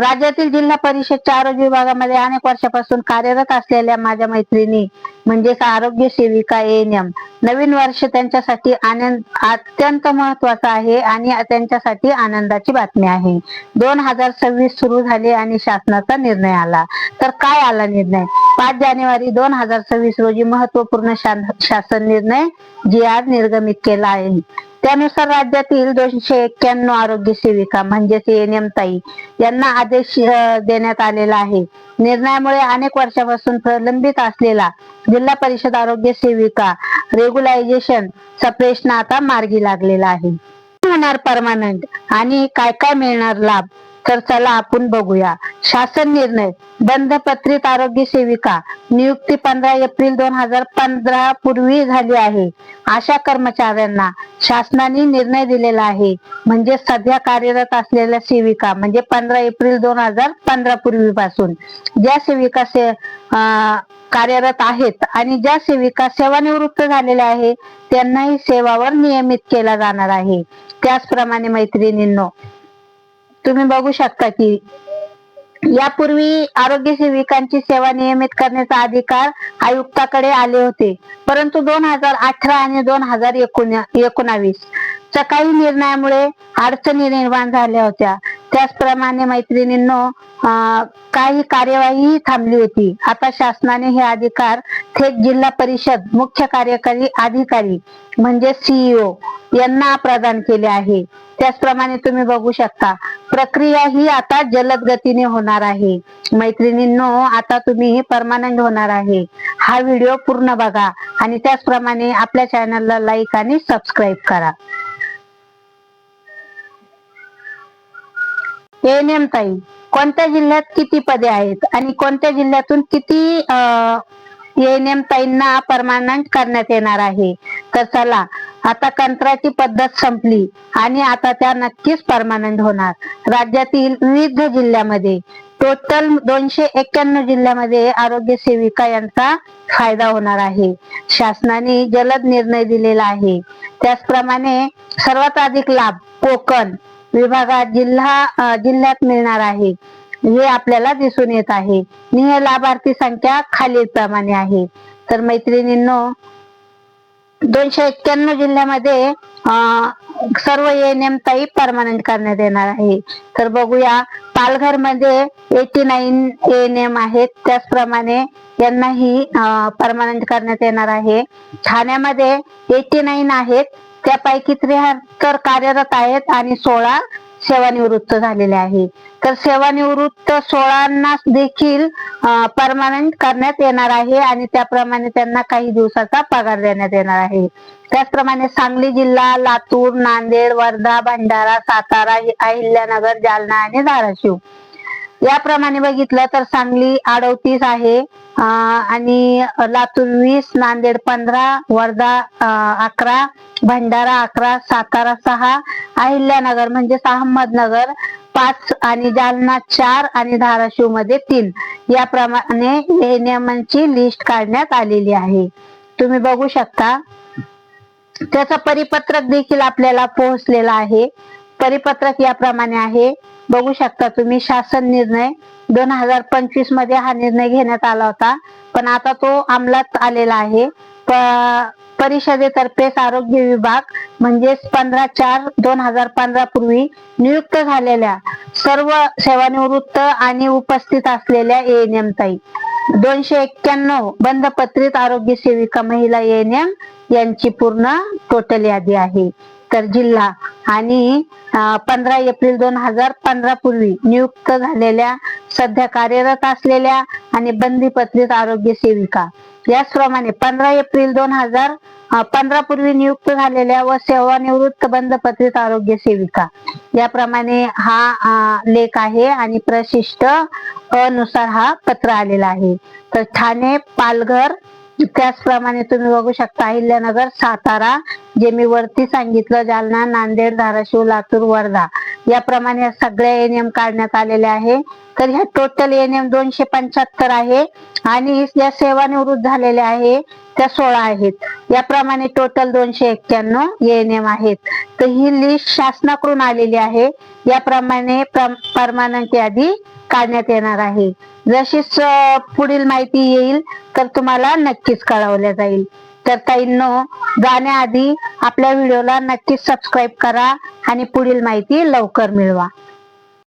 राज्यातील जिल्हा परिषदच्या आरोग्य विभागामध्ये अनेक वर्षापासून कार्यरत असलेल्या माझ्या मैत्रिणी म्हणजेच आरोग्य सेविका एएनएम नवीन वर्ष त्यांच्यासाठी आनंद अत्यंत महत्त्वाचा आहे आणि त्यांच्यासाठी आनंदाची बातमी आहे. दोन हजार सव्वीस सुरू झाले आणि शासनाचा निर्णय आला. तर काय आला निर्णय? पाच जानेवारी दोन हजार सव्वीस रोजी महत्त्वपूर्ण शासन निर्णय जी आज निर्गमित केला आहे. त्यानुसार राज्यातील दोनशे एक्क्याण्णव आरोग्य सेविका म्हणजेच एएनएम ताई यांना आदेश देण्यात आलेला आहे. निर्णयामुळे अनेक वर्षापासून प्रलंबित असलेला जिल्हा परिषद आरोग्य सेविका रेग्युलायझेशन चा प्रश्न आता मार्गी लागलेला आहे. होणार परमानंट? आणि काय काय मिळणार लाभ? तर चला आपण बघूया. शासन निर्णय बंधपत्रित आरोग्य सेविका नियुक्ती पंधरा एप्रिल दोन हजार पंधरा पूर्वी झाली आहे. अशा कर्मचाऱ्यांना शासनाने निर्णय दिलेला आहे. म्हणजे सध्या कार्यरत असलेल्या सेविका म्हणजे पंधरा एप्रिल दोन हजार पंधरा पूर्वीपासून ज्या सेविका से कार्यरत आहेत आणि ज्या सेविका सेवानिवृत्त झालेल्या आहे त्यांनाही सेवावर नियमित केला जाणार आहे. त्याचप्रमाणे मैत्रिणींनो तुम्ही बघू शकता की यापूर्वी आरोग्य सेविकांची सेवा नियमित करण्याचा अधिकार आयुक्ताकडे आले होते. परंतु दोन हजार अठरा आणि दोन हजार एकोणावीस च्या काही निर्णयामुळे अडचणी निर्माण झाल्या होत्या. त्याचप्रमाणे मैत्रिणींनो अं, काही कार्यवाही थांबली होती. आता शासनाने हे अधिकार थेट जिल्हा परिषद मुख्य कार्यकारी अधिकारी म्हणजे सीईओ यांना प्रदान केले आहे. त्याचप्रमाणे तुम्ही बघू शकता प्रक्रिया ही आता जलद गतीने होणार आहे. मैत्रिणींनो आता तुम्ही परमानंट होणार आहे. हा व्हिडिओ पूर्ण बघा आणि त्याचप्रमाणे आपल्या चॅनलला लाईक आणि सबस्क्राईब करा. एएनएम ताई कोणत्या जिल्ह्यात किती पदे आहेत आणि कोणत्या जिल्ह्यातून किती एएनएम ताईंना परमानंट करण्यात येणार आहे? तर चला आता कंत्राटी पद्धत संपली आणि आता त्या नक्कीच परमानंट होणार. राज्यातील विविध जिल्ह्यामध्ये टोटल दोनशे एक्क्याण्णव जिल्ह्यामध्ये आरोग्य सेविका यांचा फायदा होणार आहे. शासनाने जलद निर्णय दिलेला आहे. त्याचप्रमाणे सर्वात अधिक लाभ कोकण विभागात जिल्हा जिल्ह्यात मिळणार आहे. हे आपल्याला दिसून येत आहे. निय लाभार्थी संख्या खालील प्रमाणे आहे. तर मैत्रिणींनो दोनशे एक्क्याण्णव जिल्ह्यामध्ये सर्व एनएम ताई परमानंट करण्यात येणार आहे. तर बघूया पालघरमध्ये एटी नाईन एनएम आहेत. त्याचप्रमाणे यांनाही परमानंट करण्यात येणार आहे. ठाण्यामध्ये एटी नाईन आहेत. त्यापैकी त्र्याहत्तर कार्यरत आहेत आणि सोळा सेवानिवृत्त झालेले आहे तर सेवानिवृत्त सोळांना देखील परमानंट करण्यात येणार आहे आणि त्याप्रमाणे त्यांना काही दिवसाचा पगार देण्यात येणार आहे. त्याचप्रमाणे सांगली जिल्हा लातूर नांदेड वर्धा भंडारा सातारा अहिल्यानगर जालना आणि धाराशिव. याप्रमाणे बघितलं तर सांगली अडोतीस आहे अं, आणि लातूर वीस नांदेड पंधरा वर्धा अं, अकरा भंडारा अकरा सातारा सहा अहिल्यानगर म्हणजेच अहमदनगर पाच आणि जालना चार आणि धाराशिवमध्ये तीन. याप्रमाणे हे नियमांची लिस्ट काढण्यात आलेली आहे. तुम्ही बघू शकता. त्याचा परिपत्रक देखील आपल्याला पोहोचलेला आहे. परिपत्रक याप्रमाणे आहे. बघू शकता तुम्ही शासन निर्णय दोन हजार पंचवीसमध्ये हा निर्णय घेण्यात आला होता. पण आता तो अंमलात आलेला आहे. परिषदेतर्फे आरोग्य विभाग म्हणजेच पंधरा चार दोन हजार पंधरा पूर्वी नियुक्त झालेल्या सर्व सेवानिवृत्त आणि उपस्थित असलेल्या एएनएम ताई. दोनशे एक्क्याण्णव बंधपत्रित आरोग्य सेविका महिला एएनएम यांची पूर्ण टोटल यादी आहे. तर जिल्हा आणि पंधरा एप्रिल दोन हजार पंधरा पूर्वी नियुक्त झालेल्या सध्या कार्यरत असलेल्या आणि बंदीपत्रित आरोग्य सेविका याचप्रमाणे पंधरा एप्रिल दोन हजार पंधरा पूर्वी नियुक्त झालेल्या व सेवानिवृत्त बंधपत्रित आरोग्य सेविका. याप्रमाणे हा लेख आहे आणि प्रशिष्ट अनुसार हा पत्र आलेला आहे. तर ठाणे पालघर त्याचप्रमाणे तुम्ही बघू शकता अहिल्यानगर सातारा जे मी वरती सांगितलं जालना नांदेड धाराशिव लातूर वर्धा. याप्रमाणे सगळ्या एनएम काढण्यात आलेले आहे. तर ह्या टोटल एनएम दोनशे पंच्याहत्तर आहे आणि या सेवानिवृत्त झालेल्या आहे त्या सोळा आहेत. याप्रमाणे टोटल दोनशे एक्क्याण्णव एएनएम आहेत. तर ही लिस्ट शासनाकडून आलेली आहे. याप्रमाणे परमानंट यादी काढण्यात येणार आहे. जशीच पुढील माहिती येईल तर तुम्हाला नक्कीच कळवल्या जाईल. तर ताईंनो जाण्याआधी आपल्या व्हिडिओला नक्कीच सबस्क्राईब करा आणि पुढील माहिती लवकर मिळवा.